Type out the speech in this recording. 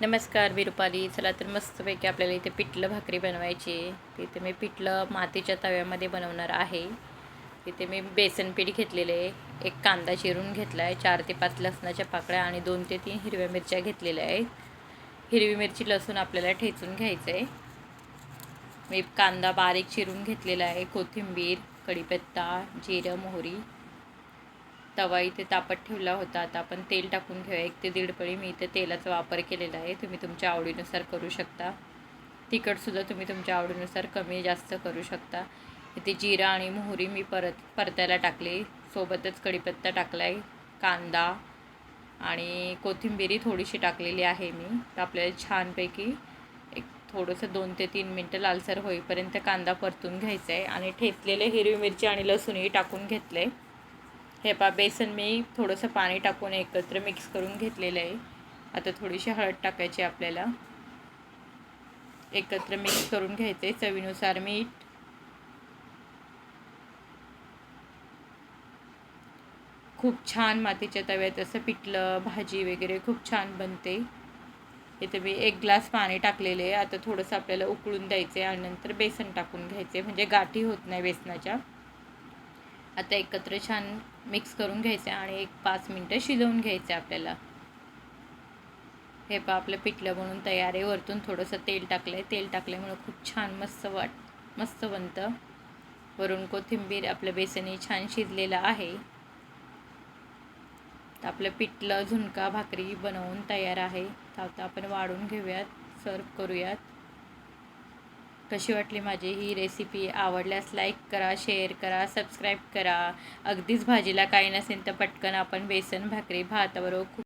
नमस्कार मी रुपाली. चला तर मस्तपैकी आपल्याला इथे पिठलं भाकरी बनवायची आहे. तिथे मी पिठलं मातीच्या तव्यामध्ये बनवणार आहे. तिथे मी बेसन पीठ घेतलेले आहे. एक कांदा चिरून घेतला आहे. चार ते पाच लसणाच्या पाकळ्या आणि दोन ते तीन हिरव्या मिरच्या घेतलेल्या आहेत. हिरवी मिरची लसूण आपल्याला ठेचून घ्यायचं आहे. मी कांदा बारीक चिरून घेतलेला आहे. कोथिंबीर कढीपत्ता जिरं मोहरी तवा इथे तापत ठेवला होता. आता आपण तेल टाकून घेऊया. एक ते दीड पळी मी इथे तेलाचा वापर केलेला आहे. तुम्ही तुमच्या आवडीनुसार करू शकता. तिखटसुद्धा तुम्ही तुमच्या आवडीनुसार कमी जास्त करू शकता. इथे जिरा आणि मोहरी मी परत परतायला टाकली. सोबतच कढीपत्ता टाकला आहे कांदा आणि कोथिंबिरी थोडीशी टाकलेली आहे मी. तर आपल्याला छानपैकी एक थोडंसं दोन ते तीन मिनटं लालसर होईपर्यंत कांदा परतून घ्यायचा आहे आणि ठेचलेले हिरवी मिरची आणि लसूणही टाकून घेतलं आहे हे पा बेसन मी थोडंसं पाणी टाकून एकत्र मिक्स करून घेतलेलं आहे. आता थोडीशी हळद टाकायची आपल्याला. एकत्र मिक्स करून घ्यायचे चवीनुसार मीठ. खूप छान मातीच्या तव्यात असं पिठलं भाजी वगैरे खूप छान बनते. इथे मी एक ग्लास पाणी टाकलेले आहे. आता थोडंसं आपल्याला उकळून द्यायचं आहे आणि नंतर बेसन टाकून घ्यायचे म्हणजे गाठी होत नाही बेसनाच्या. आता एकत्र छान मिक्स करून घ्यायचं आणि एक पाच मिनटं शिजवून घ्यायचं आपल्याला. हे पा आपलं पिठलं बनून तयार आहे. वरतून थोडंसं तेल टाकलं आहे तेल टाकल्यामुळं खूप छान मस्त वाट मस्त बनतं. वरून कोथिंबीर आपलं बेसनही छान शिजलेलं आहे. तर आपलं पिठलं झुणका भाकरी बनवून तयार आहे. तर आता आपण वाढून घेऊयात. सर्व करूयात. कशी वाटली माझी ही रेसिपी आवडल्यास लाईक करा शेअर करा सबस्क्राईब करा. अगदीच भाजीला काही नसेल तर पटकन आपण बेसन भाकरी भाताबरोबर खूप